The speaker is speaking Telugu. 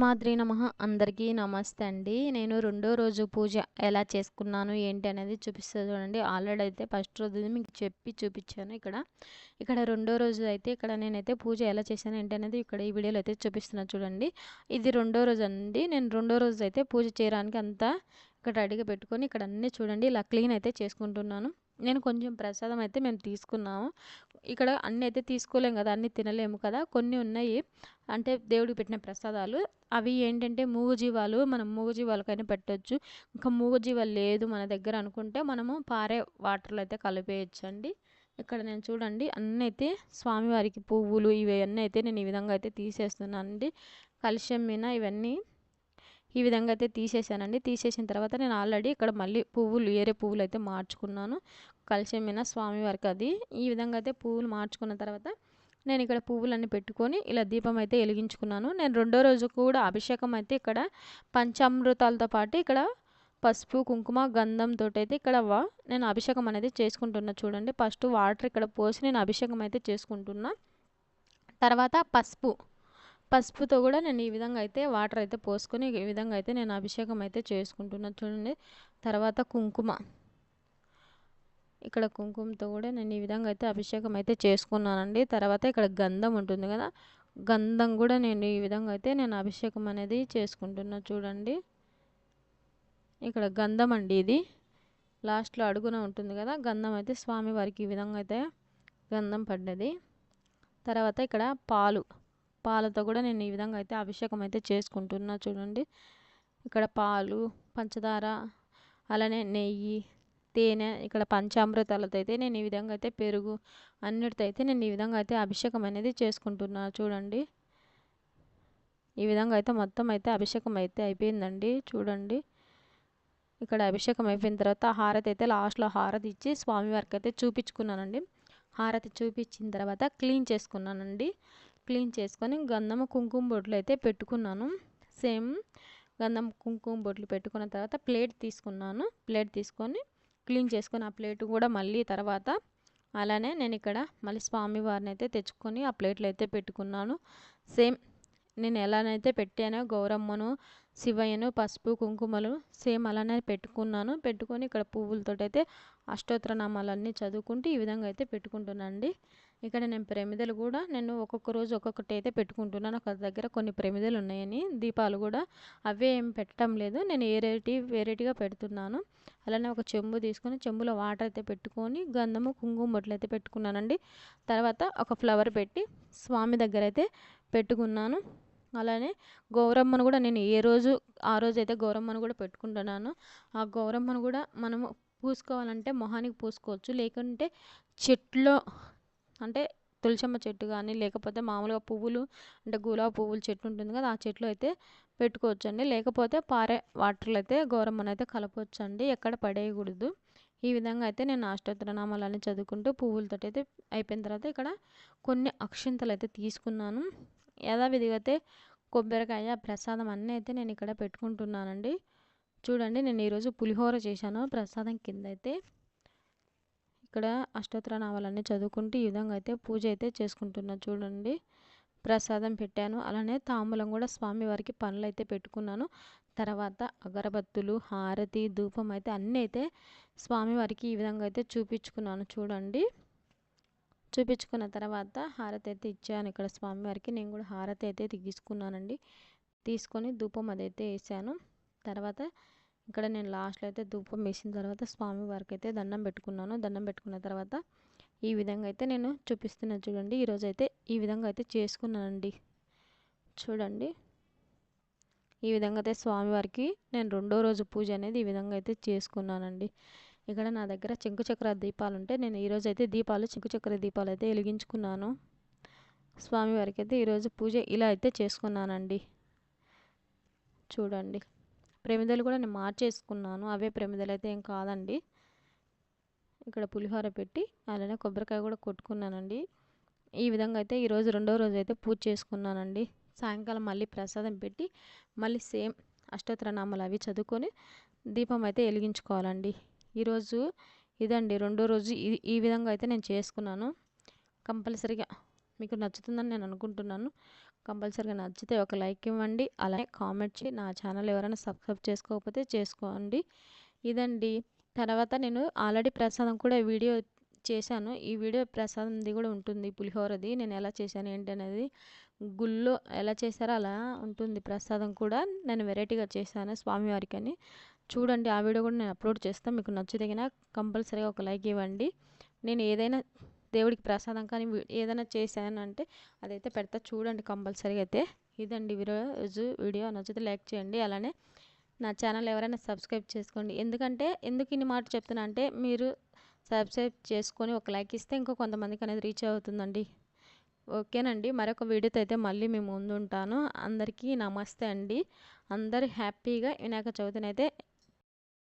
మాద్రి నమ. అందరికీ నమస్తే అండి. నేను రెండో రోజు పూజ ఎలా చేసుకున్నాను ఏంటి అనేది చూపిస్తుంది చూడండి. ఆల్రెడీ అయితే ఫస్ట్ రోజు మీకు చెప్పి చూపించాను ఇక్కడ. ఇక్కడ రెండో రోజు అయితే ఇక్కడ నేనైతే పూజ ఎలా చేశాను ఏంటి అనేది ఇక్కడ ఈ వీడియోలో అయితే చూపిస్తున్నాను చూడండి. ఇది రెండో రోజు అండి. నేను రెండో రోజు అయితే పూజ చేయడానికి అంతా ఇక్కడ రెడీగా పెట్టుకొని ఇక్కడ అన్నీ చూడండి. ఇలా క్లీన్ అయితే చేసుకుంటున్నాను. నేను కొంచెం ప్రసాదం అయితే మేము తీసుకున్నాము. ఇక్కడ అన్నీ అయితే తీసుకోలేము కదా అన్నీ తినలేము కదా. కొన్ని ఉన్నాయి. అంటే దేవుడికి పెట్టిన ప్రసాదాలు. అవి ఏంటంటే మూగజీవాలు మనం మూగజీవాలకైనా పెట్టొచ్చు. ఇంకా మూగజీవాలు లేదు మన దగ్గర అనుకుంటే మనము పారే వాటర్లో అయితే కలిపేయచ్చు అండి ఇక్కడ నేను చూడండి అన్నీ అయితే స్వామివారికి పువ్వులు ఇవన్నీ అయితే నేను ఈ విధంగా అయితే తీసేస్తున్నాను అండి కలుషం మీద ఇవన్నీ ఈ విధంగా అయితే తీసేసానండి తీసేసిన తర్వాత నేను ఆల్రెడీ ఇక్కడ మళ్ళీ పువ్వులు వేరే పువ్వులు అయితే మార్చుకున్నాను. కలుషం స్వామి స్వామివారికి అది. ఈ విధంగా అయితే పువ్వులు మార్చుకున్న తర్వాత నేను ఇక్కడ పువ్వులన్నీ పెట్టుకొని ఇలా దీపం అయితే వెలిగించుకున్నాను. నేను రెండో రోజు కూడా అభిషేకం అయితే ఇక్కడ పంచామృతాలతో పాటు ఇక్కడ పసుపు కుంకుమ గంధంతో అయితే ఇక్కడ నేను అభిషేకం అనేది చేసుకుంటున్నా చూడండి. ఫస్ట్ వాటర్ ఇక్కడ పోసి నేను అభిషేకం అయితే చేసుకుంటున్నా. తర్వాత పసుపు. పసుపుతో కూడా నేను ఈ విధంగా అయితే వాటర్ అయితే పోసుకొని ఈ విధంగా అయితే నేను అభిషేకం అయితే చేసుకుంటున్నా చూడండి. తర్వాత కుంకుమ. ఇక్కడ కుంకుమతో కూడా నేను ఈ విధంగా అయితే అభిషేకం అయితే చేసుకున్నానండి. తర్వాత ఇక్కడ గంధం ఉంటుంది కదా గంధం కూడా నేను ఈ విధంగా అయితే నేను అభిషేకం అనేది చేసుకుంటున్నా చూడండి. ఇక్కడ గంధం అండి ఇది. లాస్ట్లో అడుగున ఉంటుంది కదా గంధం అయితే స్వామివారికి ఈ విధంగా అయితే గంధం పడ్డది. తర్వాత ఇక్కడ పాలు పాలతో కూడా నేను ఈ విధంగా అయితే అభిషేకం అయితే చేసుకుంటున్నా చూడండి. ఇక్కడ పాలు పంచదార అలానే నెయ్యి తేనె ఇక్కడ పంచామృతాలతో అయితే నేను ఈ విధంగా అయితే పెరుగు అన్నిటితో అయితే నేను ఈ విధంగా అయితే అభిషేకం అనేది చేసుకుంటున్నా. చూడండి. ఈ విధంగా అయితే మొత్తం అయితే అభిషేకం అయితే అయిపోయిందండి. చూడండి. ఇక్కడ అభిషేకం అయిపోయిన తర్వాత హారతి అయితే లాస్ట్లో హారతి ఇచ్చి స్వామివారికి అయితే చూపించుకున్నానండి హారతి చూపించిన తర్వాత క్లీన్ చేసుకున్నానండి. క్లీన్ చేసుకొని గంధము కుంకుమ బొట్లు అయితే పెట్టుకున్నాను. సేమ్ గంధం కుంకుమ బొట్లు పెట్టుకున్న తర్వాత ప్లేట్ తీసుకున్నాను. ప్లేట్ తీసుకొని క్లీన్ చేసుకొని ఆ ప్లేట్ కూడా మళ్ళీ తర్వాత అలానే నేను ఇక్కడ మళ్ళీ స్వామివారిని అయితే తెచ్చుకొని ఆ ప్లేట్లో అయితే పెట్టుకున్నాను. సేమ్ నేను ఎలానైతే పెట్టానో గౌరమ్మను శివయ్యను పసుపు కుంకుమలు సేమ్ అలానే పెట్టుకున్నాను. పెట్టుకొని ఇక్కడ పువ్వులతో అయితే అష్టోత్తర నామాలన్నీ చదువుకుంటూ ఈ విధంగా అయితే పెట్టుకుంటున్నాను అండి ఇక్కడ నేను ప్రమిదలు కూడా నేను ఒక్కొక్క రోజు ఒక్కొక్కటి అయితే పెట్టుకుంటున్నాను. ఒక దగ్గర కొన్ని ప్రమిదలు ఉన్నాయని. దీపాలు కూడా అవే ఏం పెట్టడం లేదు. నేను వేరేటి వేరేటిగా పెడుతున్నాను. అలానే ఒక చెంబు తీసుకొని చెంబులో వాటర్ అయితే పెట్టుకొని గంధము కుంకుమ బొట్లు అయితే పెట్టుకున్నానండి. తర్వాత ఒక ఫ్లవర్ పెట్టి స్వామి దగ్గర అయితే పెట్టుకున్నాను. అలానే గౌరమ్మను కూడా నేను ఏ రోజు ఆ రోజు అయితే గౌరమ్మను కూడా పెట్టుకుంటున్నాను. ఆ గౌరమ్మను కూడా మనము పూసుకోవాలంటే మొహానికి పూసుకోవచ్చు. లేకుంటే చెట్లో అంటే తులసమ్మ చెట్టు కానీ లేకపోతే మామూలుగా పువ్వులు అంటే గులాబీ పువ్వుల చెట్టు ఉంటుంది కదా ఆ చెట్లు అయితే పెట్టుకోవచ్చండి. లేకపోతే పారే వాటర్లు అయితే గౌరమ్మను అయితే కలపవచ్చండి. ఎక్కడ పడేయకూడదు. ఈ విధంగా అయితే నేను అష్టోత్తరనామాలన్నీ చదువుకుంటూ పువ్వులతో అయితే అయిపోయిన తర్వాత ఇక్కడ కొన్ని అక్షింతలు అయితే తీసుకున్నాను. యథావిధిగా అయితే కొబ్బరికాయ ప్రసాదం అన్నీ అయితే నేను ఇక్కడ పెట్టుకుంటున్నానండి. చూడండి నేను ఈరోజు పులిహోర చేశాను. ప్రసాదం కింద అయితే ఇక్కడ అష్టోత్తర నామాలన్నీ చదువుకుంటూ ఈ విధంగా అయితే పూజ అయితే చేసుకుంటున్నాను చూడండి. ప్రసాదం పెట్టాను. అలానే తాంబూలం కూడా స్వామివారికి పనులు అయితే పెట్టుకున్నాను. తర్వాత అగరబత్తులు హారతి ధూపం అయితే అన్నీ అయితే స్వామివారికి ఈ విధంగా అయితే చూపించుకున్నాను చూడండి. చూపించుకున్న తర్వాత హారతి అయితే ఇచ్చాను ఇక్కడ స్వామివారికి నేను కూడా హారతి అయితే తీసుకున్నానండి. తీసుకొని ధూపం అదైతే వేసాను. తర్వాత ఇక్కడ నేను లాస్ట్లో అయితే ధూపం వేసిన తర్వాత స్వామివారికి అయితే దండం పెట్టుకున్నాను. దండం పెట్టుకున్న తర్వాత ఈ విధంగా అయితే నేను చూపిస్తున్నాను చూడండి. ఈరోజు అయితే ఈ విధంగా అయితే చేసుకున్నానండి. చూడండి. ఈ విధంగా అయితే స్వామివారికి నేను రెండో రోజు పూజ అనేది ఈ విధంగా అయితే చేసుకున్నానండి. ఇక్కడ నా దగ్గర చెంకు చక్ర దీపాలు ఉంటే నేను ఈరోజు అయితే దీపాలు చెంకు చక్ర దీపాలు అయితే వెలిగించుకున్నాను. స్వామివారికి అయితే ఈరోజు పూజ ఇలా అయితే చేసుకున్నానండి. చూడండి. ప్రమిదలు కూడా నేను మార్చేసుకున్నాను. అవే ప్రమిదలు అయితే ఏం కాదండి. ఇక్కడ పులిహోర పెట్టి అలానే కొబ్బరికాయ కూడా కొట్టుకున్నానండి. ఈ విధంగా అయితే ఈరోజు రెండో రోజు అయితే పూజ చేసుకున్నానండి. సాయంకాలం మళ్ళీ ప్రసాదం పెట్టి మళ్ళీ సేమ్ అష్టోత్తరనామాలు అవి చదువుకొని దీపం అయితే వెలిగించుకోవాలండి. ఈరోజు ఇదండి రెండో రోజు ఈ ఈ విధంగా అయితే నేను చేసుకున్నాను. కంపల్సరీగా మీకు నచ్చుతుందని నేను అనుకుంటున్నాను. కంపల్సరీగా నచ్చితే ఒక లైక్ ఇవ్వండి. అలానే కామెంట్ చేసి నా ఛానల్ ఎవరైనా సబ్స్క్రైబ్ చేసుకోకపోతే చేసుకోండి. ఇదండి. తర్వాత నేను ఆల్రెడీ ప్రసాదం కూడా వీడియో చేశాను. ఈ వీడియో ప్రసాదంది కూడా ఉంటుంది. పులిహోరది. నేను ఎలా చేశాను ఏంటి అనేది గుళ్ళో ఎలా చేశారో అలా ఉంటుంది. ప్రసాదం కూడా నేను వెరైటీగా చేశాను స్వామివారికి అని చూడండి. ఆ వీడియో కూడా నేను అప్లోడ్ చేస్తాను మీకు నచ్చితే కంపల్సరీగా ఒక లైక్ ఇవ్వండి. నేను ఏదైనా దేవుడికి ప్రసాదం కానీ ఏదైనా చేశానంటే అదైతే పెడతా చూడండి కంపల్సరీగా అయితే. ఇదండి ఈరోజు వీడియో. నచ్చితే లైక్ చేయండి. అలానే నా ఛానల్ ఎవరైనా సబ్స్క్రైబ్ చేసుకోండి. ఎందుకంటే ఎందుకు ఇన్ని మాట చెప్తున్నా అంటే మీరు సబ్స్క్రైబ్ చేసుకొని ఒక లైక్ ఇస్తే ఇంకో కొంతమందికి అనేది రీచ్ అవుతుందండి. ఓకేనండి. మరొక వీడియోతో అయితే మళ్ళీ మేము ముందు ఉంటాను అందరికీ నమస్తే అండి. అందరు హ్యాపీగా వినాయక చవితిని అయితే